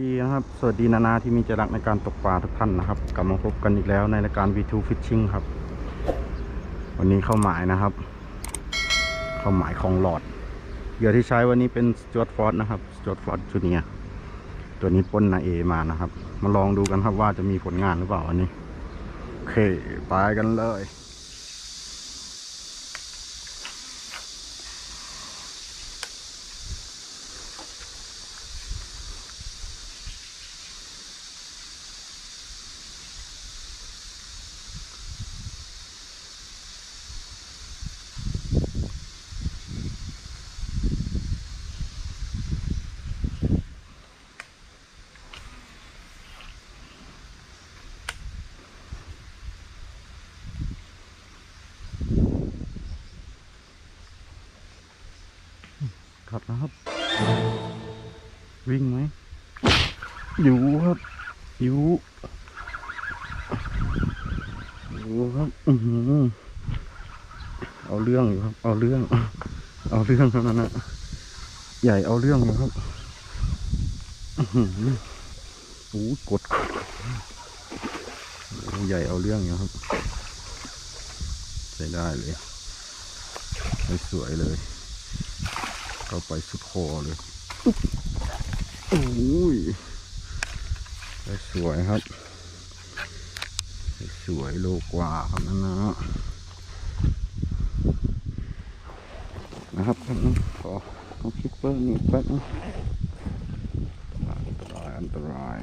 ดีนะครับ สวัสดีนานาที่มีใจรักในการตกปลาทุกท่านนะครับ กลับมาพบกันอีกแล้วในรายการ V2 Fishing ครับ วันนี้เข้าหมายนะครับ เข้าหมายของหลอด เหยื่อที่ใช้วันนี้เป็น Stuart Ford นะครับ Stuart Ford Junior ตัวนี้ป้นนาเอมานะครับ มาลองดูกันครับว่าจะมีผลงานหรือเปล่าวันนี้ โอเค ไปกันเลย ครับนะครับ วิ่งไหมอยู่ครับอยู่อยู่ครับอือเอาเรื่องอยู่ครับ เอาเรื่อง เอาเรื่องเท่านั้นนะใหญ่เอาเรื่องอยู่ครับอือโอ้กดกดใหญ่เอาเรื่องอยู่ครับ ใช้ได้เลย สวยเลย เข้าไปสุดคอเลยโอ้ยสวยครับ สวยโลกว่าครับนั่นนะนะครับขอเอคลิปเปอร์นี่แป๊บนะอันตรายอันตราย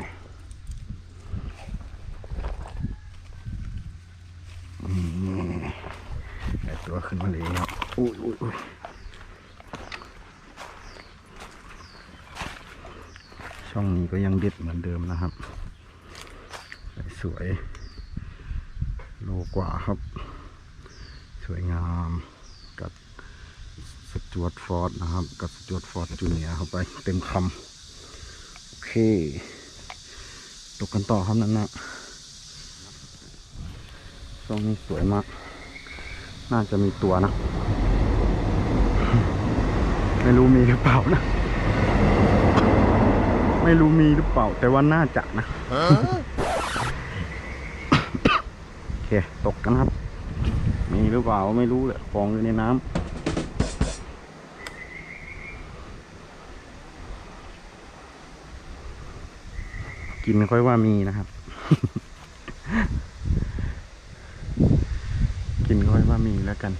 อืมได้ตัวขึ้นมาเลยครับอุ้ยอุ้ยอุ้ย ช่องนี้ก็ยังเด็ดเหมือนเดิมนะครับ สวยโลกว่าครับ สวยงามกับสจวตฟอร์ดนะครับ กับสจวตฟอร์ดจูเนียเข้าไปเต็มคำโอเค ตกกันต่อครับนั่นนะช่องนี้สวยมาก น่าจะมีตัวนะ ไม่รู้มีหรือเปล่านะ ไม่รู้มีหรือเปล่า แต่ว่าน่าจะนะโอเคตกกันครับ มีหรือเปล่าไม่รู้แหละฟองอยู่ในน้ำกินค่อยว่ามีนะครับ กินค่อยว่ามีแล้วกัน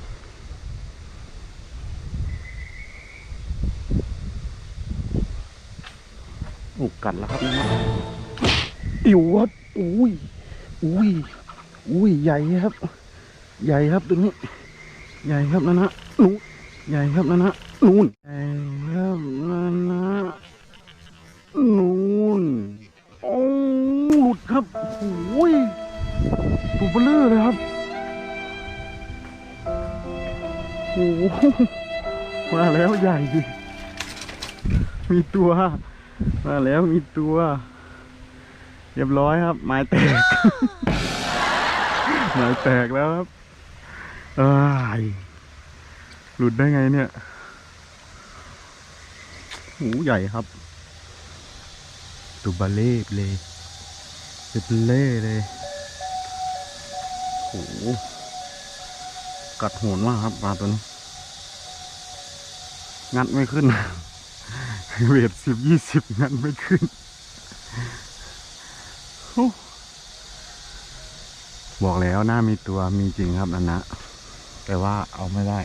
โอ้กัดแล้วครับอิ๋วครับอุ้ยอุ้ยอุ้ยใหญ่ครับ ใหญ่ครับตัวนี้ ใหญ่ครับนะนะนู่นใหญ่ครับนะนะนู่นใหญ่ครับนะนะนู่นโอ้หลุดครับโอ้ยตัวเบลอเลยครับโอ้โหมาแล้วใหญ่ดิมีตัว มาแล้วมีตัว เรียบร้อยครับ ไม้แตก ไม้แตกแล้วครับอ้ายหลุดได้ไงเนี่ยหูใหญ่ครับตัวบาเล่เลยเป็นเล่เลยโหกัดโหนมากครับปลาตัวนี้ งัดไม่ขึ้น เวทสิบยี่สิบงั้นไม่ขึ้นบอกแล้วหน้ามีตัวมีจริงครับอันนะ แต่ว่าเอาไม่ได้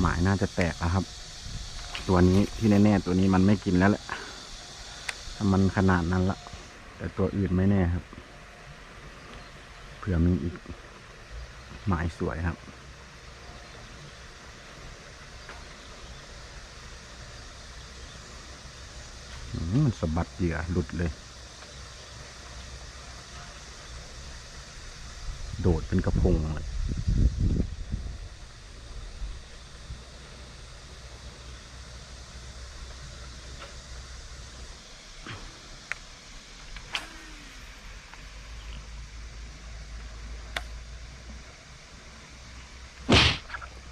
หมายน่าจะแตกอะครับ ตัวนี้ที่แน่ๆตัวนี้มันไม่กินแล้วแหละถ้ามันขนาดนั้นละแต่ตัวอื่นไม่แน่ครับ เผื่อมีอีก หมายสวยครับ มันสะบัดเหยื่อหลุดเลย โดดเป็นกระพงเลย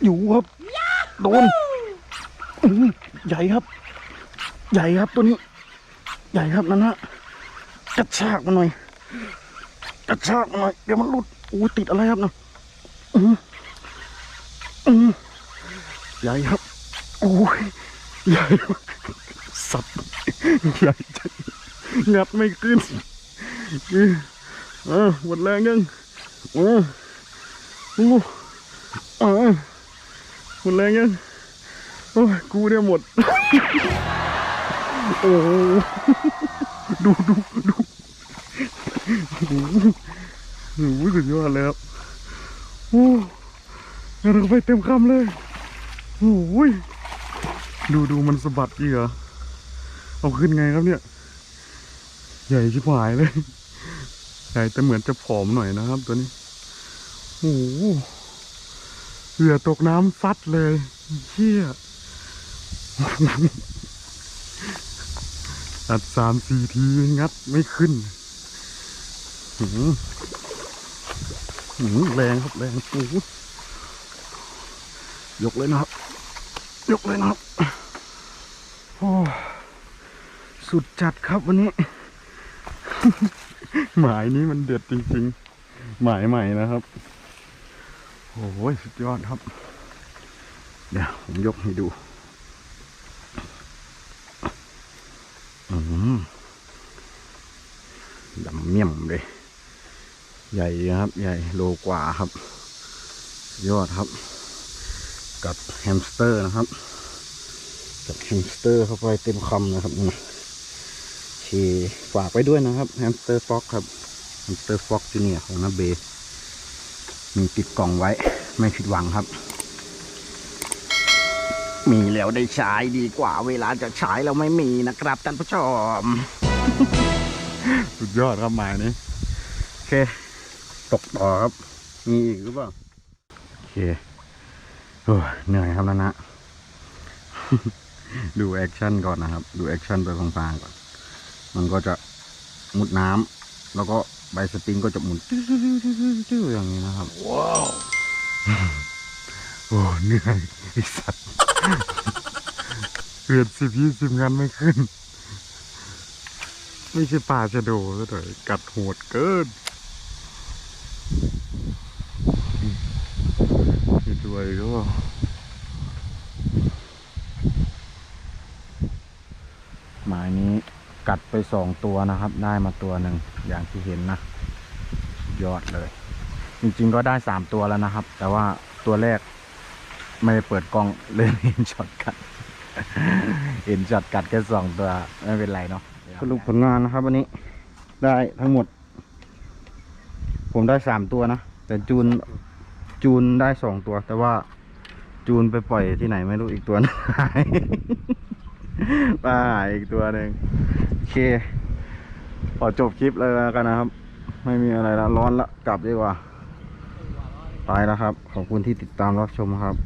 อยู่ครับ โดนใหญ่ครับ ใหญ่ครับตัวนี้ ใหญ่ครับนั่นฮะกระชากมันหน่อยกระชากมันหน่อยเดี๋ยวมันหลุดอู้ติดอะไรครับนะอืออือใหญ่ครับโอ้ยใหญ่สัตว์ใหญ่จังงัดไม่ขึ้นอือเออหมดแรงยังเออโอ้เออหมดแรงยังโอ้ยกูเนี่ยหมด โอ้โหดูดูดูโอ้โหโอ้โหสุดยอดเลยครับโอ้เราไปเต็มคำเลยโอ้โหดูดูมันสะบัดอีกเหรอเอาขึ้นไงครับเนี่ย ใหญ่ชิบหายเลยใหญ่แต่เหมือนจะผอมหน่อยนะครับตัวนี้โอ้เหยื่อตกน้ำซัดเลยเชี่ย อัดสามสี่ทีงัดไม่ขึ้นหืมหืมแรงครับแรงโอ้ยกเลยนะครับ ยกเลยนะครับ โอ้สุดจัดครับวันนี้ หมายนี้มันเด็ดจริงๆ หมายใหม่นะครับ โอ้ยสุดยอดครับ เดี๋ยวผมยกให้ดู อืม ดำเมี่ยมเลย ใหญ่ครับ ใหญ่โลกว่าครับ ยอดครับ กับแฮมสเตอร์นะครับ กับแฮมสเตอร์เข้าไปเต็มคำนะครับนี่โอเคฝากไว้ด้วยนะครับแฮมสเตอร์ฟ็อกครับแฮมสเตอร์ฟ็อกจูเนียของนาเบมีติดกล่องไว้ ไม่ผิดหวังครับ มีแล้วได้ใช้ดีกว่าเวลาจะใช้แล้วไม่มีนะครับท่านผู้ชม สุดยอดครับหมายนี้โอเค ตกต่อครับ มีอีกหรือเปล่าโอเคโอ้ยเหนื่อยครับแล้วนะ ดูแอคชั่นก่อนนะครับ ดูแอคชั่นไปพลางๆก่อน มันก็จะมุดน้ำแล้วก็ใบสปริงก็จะหมุนจื้อๆๆๆอย่างนี้นะครับ ว้าว โอ้เหนื่อยไอสัตว์ เกือบสิบยี่สิบงานไม่ขึ้น ไม่ใช่ป่าชะโดซะหน่อยกัดโหดเกินนี่ด้วยก็หมายนี้กัดไปสองตัวนะครับ ได้มาตัวหนึ่งอย่างที่เห็นนะ ยอดเลย จริงๆก็ได้สามตัวแล้วนะครับ แต่ว่าตัวแรก ไม่ได้เปิดกล้องเลยเห็นช็อตกัดเห็นช็อตกัดแค่สองตัว ไม่เป็นไรเนาะสรุปผลงานนะครับวันนี้ได้ทั้งหมด ผมได้สามตัวนะ แต่จูนจูนได้สองตัว แต่ว่าจูนไปปล่อยที่ไหนไม่รู้อีกตัวหนึงหายป้าหายอีกตัวหนึ่งโอเคขอจบคลิปเลยแล้วกันนะครับ ไม่มีอะไรแล้วร้อนละกลับดีกว่าไปแล้วครับ ขอบคุณที่ติดตามรับชมครับ